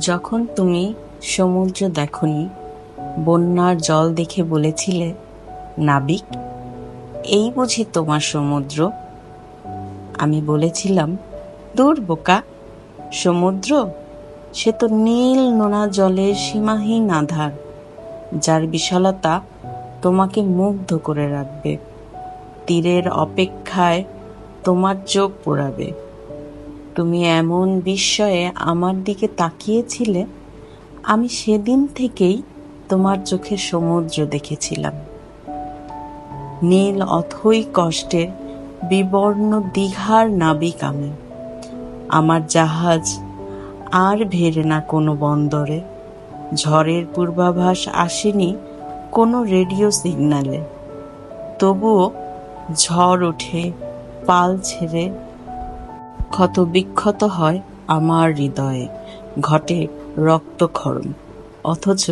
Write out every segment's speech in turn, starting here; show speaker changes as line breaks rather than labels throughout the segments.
যখন তুমি সমুদ্র দেখনি, বন্যার জল দেখে বলেছিলে, নাবিক, এই বুঝি তোমার সমুদ্র? আমি বলেছিলাম, দূর বোকা, সমুদ্র, সে তো নীল নোনা জলের সীমাহীন আধার, যার বিশালতা তোমাকে মুগ্ধ করে রাখবে, তীরের অপেক্ষায় তোমার চোখ পোড়াবে। তুমি এমন বিস্ময়ে আমার দিকে তাকিয়েছিলে, আমি সেদিন থেকেই তোমার চোখে সমুদ্র দেখেছিলাম। নীল অথই কষ্টের বিবর্ণ দীঘার নাবিক আমি। আমার জাহাজ আর ভেড়ে না কোনো বন্দরে। ঝড়ের পূর্বাভাস আসেনি কোনো রেডিও সিগন্যালে। তবুও ঝড় ওঠে, পাল ছেড়ে ক্ষত বিক্ষত হয় আমার হৃদয়ে, ঘটে রক্তক্ষরণ। অথচ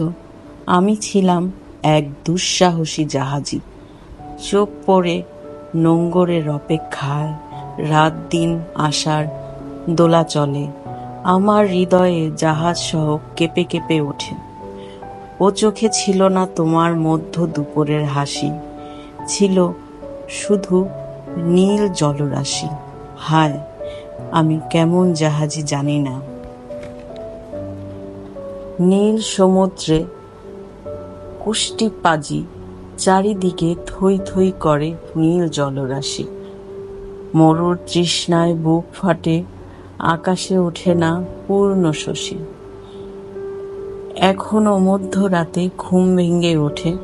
আমি ছিলাম এক দুঃসাহসী জাহাজি। চোখ পড়ে নোঙ্গরের অপেক্ষায়, রাত দিন আসার দোলা চলে, আমার হৃদয়ে জাহাজ সহ কেঁপে কেঁপে ওঠে। ও চোখে ছিল না তোমার মধ্য দুপুরের হাসি, ছিল শুধু নীল জলরাশি। হায়! আমি কেমন জাহাজি জানি না। নীল সমুদ্রে কুষ্টি পাজি চারিদিকে থই থই করে নীল জলরাশি। মরুর তৃষ্ণায় বুক ফাটে, আকাশে ওঠে না পূর্ণ শশী। এখনও মধ্যরাতে ঘুম ভেঙে ওঠে।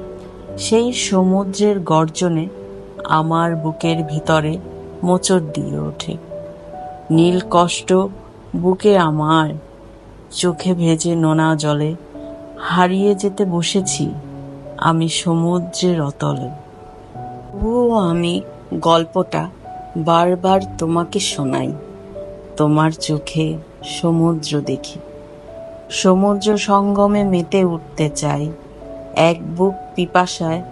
সেই সমুদ্রের গর্জনে আমার বুকের ভিতরে মোচড় দিয়ে ওঠে। নীল কষ্ট বুকে আমার চোখে ভেজে নোনা জলে হারিয়ে যেতে বসেছি আমি সমুদ্রের অতলে। ও আমি গল্পটা বারবার তোমাকে শোনাই, তোমার চোখে সমুদ্র দেখি। সমুদ্র সঙ্গমে মেতে উঠতে চাই, এক বুক পিপাসায়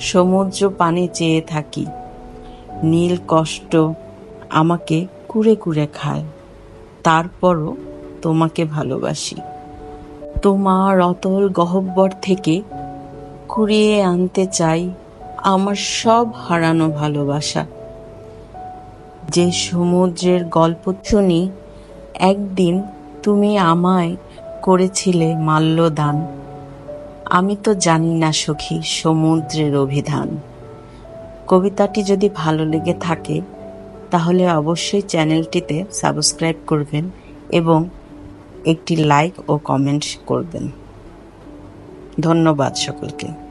সমুদ্র পানে চেয়ে থাকি। নীল কষ্ট আমাকে কুড়ে কুড়ে খায়। তারপরও তোমাকে ভালোবাসি। তোমার অতল গহব্বর থেকে কুড়িয়ে আনতে চাই আমার সব হারানো ভালোবাসা। যে সমুদ্রের গল্প শুনি, একদিন তুমি আমায় করেছিলে মাল্যদান। আমি তো জানি না সখী সমুদ্রের অভিধান। কবিতাটি যদি ভালো লেগে থাকে তাহলে অবশ্যই চ্যানেলটিতে সাবস্ক্রাইব করবেন এবং একটি লাইক ও কমেন্ট করবেন। ধন্যবাদ সকলকে।